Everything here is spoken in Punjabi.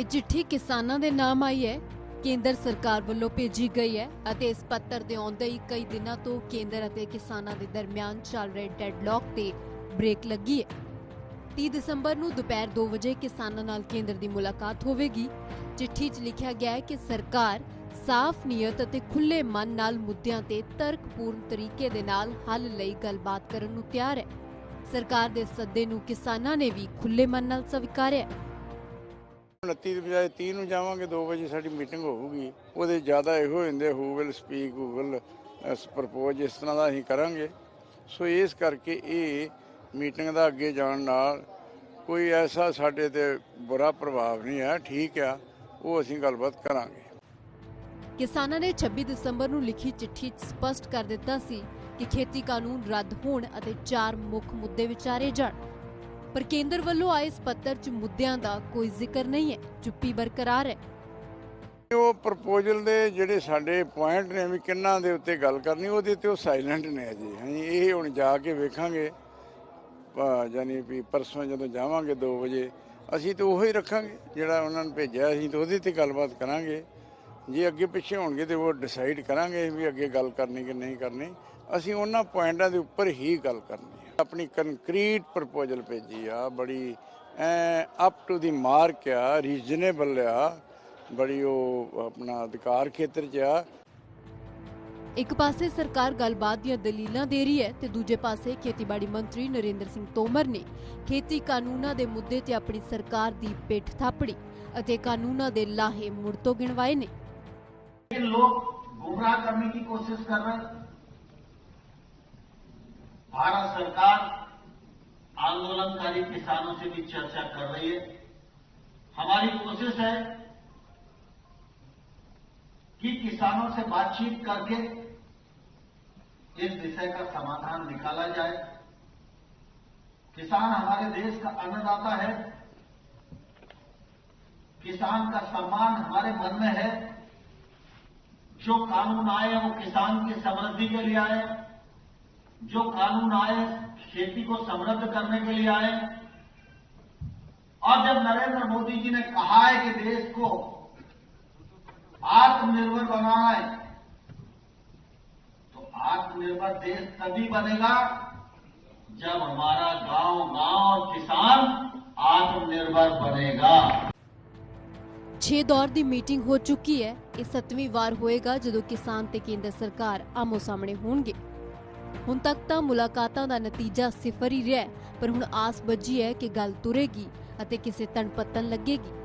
ਇਹ ਚਿੱਠੀ ਕਿਸਾਨਾਂ ਦੇ ਨਾਮ ਆਈ ਹੈ। ਕੇਂਦਰ ਸਰਕਾਰ ਵੱਲੋਂ ਭੇਜੀ ਗਈ ਹੈ ਅਤੇ ਇਸ ਪੱਤਰ ਦੇ ਆਉਂਦੇ ਹੀ ਕਈ ਦਿਨਾਂ ਤੋਂ ਕੇਂਦਰ ਅਤੇ ਕਿਸਾਨਾਂ ਦੇ ਦਰਮਿਆਨ ਚੱਲ ਰਹੇ ਡੈਡਲੌਕ ਤੇ ਬ੍ਰੇਕ ਲੱਗੀ ਹੈ। 30 ਦਸੰਬਰ ਨੂੰ ਦੁਪਹਿਰ 2 ਵਜੇ ਕਿਸਾਨਾਂ ਨਾਲ ਕੇਂਦਰ ਦੀ ਮੁਲਾਕਾਤ ਹੋਵੇਗੀ। ਚਿੱਠੀ 'ਚ ਲਿਖਿਆ ਗਿਆ ਹੈ ਕਿ ਸਰਕਾਰ ਸਾਫ਼ ਨੀਅਤ ਅਤੇ ਖੁੱਲੇ ਮਨ ਨਾਲ ਮੁੱਦਿਆਂ ਤੇ ਤਰਕਪੂਰਨ ਤਰੀਕੇ ਦੇ ਨਾਲ ਹੱਲ ਲਈ ਗੱਲਬਾਤ ਕਰਨ ਨੂੰ ਤਿਆਰ ਹੈ। ਸਰਕਾਰ ਦੇ ਸੱਦੇ ਨੂੰ ਕਿਸਾਨਾਂ ਨੇ ਵੀ ਖੁੱਲੇ ਮਨ ਨਾਲ ਸਵੀਕਾਰਿਆ 29 ਦੀ ਬਜਾਏ 30 ਨੂੰ ਜਾਵਾਂਗੇ 2 ਵਜੇ ਸਾਡੀ ਮੀਟਿੰਗ ਹੋਊਗੀ। ਉਹਦੇ ਜ਼ਿਆਦਾ ਇਹੋ ਹੁੰਦੇ who will speak who will propose ਇਸ ਤਰ੍ਹਾਂ ਦਾ ਅਸੀਂ ਕਰਾਂਗੇ। ਸੋ ਇਸ ਕਰਕੇ ਇਹ ਮੀਟਿੰਗ ਦਾ ਅੱਗੇ ਜਾਣ ਨਾਲ ਕੋਈ ਐਸਾ ਸਾਡੇ ਤੇ ਬੁਰਾ ਪ੍ਰਭਾਵ ਨਹੀਂ ਹੈ ਠੀਕ ਆ, ਉਹ ਅਸੀਂ ਗੱਲਬਾਤ ਕਰਾਂਗੇ। ਕਿਸਾਨਾਂ ਨੇ 26 ਦਸੰਬਰ ਨੂੰ ਲਿਖੀ ਚਿੱਠੀ ਸਪਸ਼ਟ ਕਰ ਦਿੱਤਾ ਸੀ ਕਿ ਖੇਤੀ ਕਾਨੂੰਨ ਰੱਦ ਹੋਣ ਅਤੇ ਚਾਰ ਮੁੱਖ ਮੁੱਦੇ ਵਿਚਾਰੇ ਜਾਣ। ਪਰ ਕੇਂਦਰ ਵੱਲੋਂ ਆਏ ਇਸ ਪੱਤਰ 'ਚ ਮੁੱਦਿਆਂ ਦਾ ਕੋਈ ਜ਼ਿਕਰ ਨਹੀਂ ਹੈ। ਚੁੱਪੀ ਬਰਕਰਾਰ ਹੈ। ਉਹ ਪ੍ਰਪੋਜ਼ਲ ਦੇ ਜਿਹੜੇ ਸਾਡੇ ਪੁਆਇੰਟ ਨੇ, ਵੀ ਕਿੰਨਾਂ ਦੇ ਉੱਤੇ ਗੱਲ ਕਰਨੀ, ਉਹਦੇ ਤੇ ਉਹ ਸਾਇਲੈਂਟ ਨੇ ਅਜੇ। ਅਸੀਂ ਇਹ ਹੁਣ ਜਾ ਕੇ ਵੇਖਾਂਗੇ। ਯਾਨੀ ਵੀ ਪਰਸੋਂ ਜਦੋਂ ਜਾਵਾਂਗੇ 2 ਵਜੇ, ਅਸੀਂ ਤਾਂ ਉਹੀ ਰੱਖਾਂਗੇ। ਜਿਹੜਾ ਉਹਨਾਂ ਨੇ ਭੇਜਿਆ, ਅਸੀਂ ਤਾਂ ਉਹਦੇ ਤੇ ਗੱਲਬਾਤ ਕਰਾਂਗੇ। ਜੇ ਅੱਗੇ ਪਿੱਛੇ ਹੋਣਗੇ ਤੇ ਉਹ ਡਿਸਾਈਡ ਕਰਾਂਗੇ ਵੀ ਅੱਗੇ ਗੱਲ ਕਰਨੀ ਕਿ ਨਹੀਂ ਕਰਨੀ। ਅਸੀਂ ਉਹਨਾਂ ਪੁਆਇੰਟਾਂ ਦੇ ਉੱਪਰ ਹੀ ਗੱਲ ਕਰਨੀ। ਆਪਣੀ ਕੰਕਰੀਟ ਪ੍ਰਪੋਜ਼ਲ ਭੇਜੀ ਆ ਬੜੀ ਅਪ ਟੂ ਦੀ ਮਾਰਕ ਆ ਰੀਜ਼ਨੇਬਲ ਆ ਬੜੀ ਉਹ ਆਪਣਾ ਅਧਿਕਾਰ ਖੇਤਰ 'ਚ ਆ। ਇੱਕ ਪਾਸੇ ਸਰਕਾਰ ਗੱਲਬਾਤ ਦੀਆਂ ਦਲੀਲਾਂ ਦੇ ਰਹੀ ਹੈ ਤੇ ਦੂਜੇ ਪਾਸੇ ਖੇਤੀਬਾੜੀ ਮੰਤਰੀ ਨਰਿੰਦਰ ਸਿੰਘ ਤੋਮਰ ਨੇ ਖੇਤੀ ਕਾਨੂੰਨਾਂ ਦੇ ਮੁੱਦੇ ਤੇ ਆਪਣੀ ਸਰਕਾਰ ਦੀ ਪਿੱਠ ਥਾਪੜੀ ਅਤੇ ਕਾਨੂੰਨਾਂ ਦੇ ਲਾਹੇ ਮੁੜ ਤੋਂ ਗਿਣਵਾਏ ਨੇ। ਲੋਕ ਗੁੰਮਰਾਹ ਕਰਨ ਦੀ ਕੋਸ਼ਿਸ਼ ਕਰ ਰਹੇ? भारत सरकार आंदोलनकारी किसानों से भी चर्चा कर रही है। हमारी कोशिश है कि किसानों से बातचीत करके इस विषय का समाधान निकाला जाए। किसान हमारे देश का अन्नदाता है। किसान का सम्मान हमारे मन में है। जो कानून आए, वो किसान की समृद्धि के लिए आए। जो कानून आए खेती को समृद्ध करने के लिए आए और जब नरेंद्र मोदी जी ने कहा है कि देश को आत्मनिर्भर बनाना है तो आत्मनिर्भर देश तभी बनेगा जब हमारा गांव गांव और किसान आत्मनिर्भर बनेगा 6 ਦੌਰ ਦੀ ਮੀਟਿੰਗ ਹੋ ਚੁੱਕੀ ਹੈ ਇਹ 7ਵੀਂ ਵਾਰ ਹੋਏਗਾ ਜਦੋਂ ਕਿਸਾਨ ਤੇ ਕੇਂਦਰ ਸਰਕਾਰ ਆਮੋ ਸਾਹਮਣੇ ਹੋਣਗੇ ਹੁਣ ਤੱਕ ਤਾਂ ਮੁਲਾਕਾਤਾਂ ਦਾ ਨਤੀਜਾ ਸਿਫਰ ਹੀ ਰਿਹਾ ਪਰ ਹੁਣ ਆਸ ਬੱਝੀ ਹੈ ਕਿ ਗੱਲ ਤੁਰੇਗੀ ਅਤੇ ਕਿਸੇ ਤਣਪੱਤਨ ਲੱਗੇਗੀ।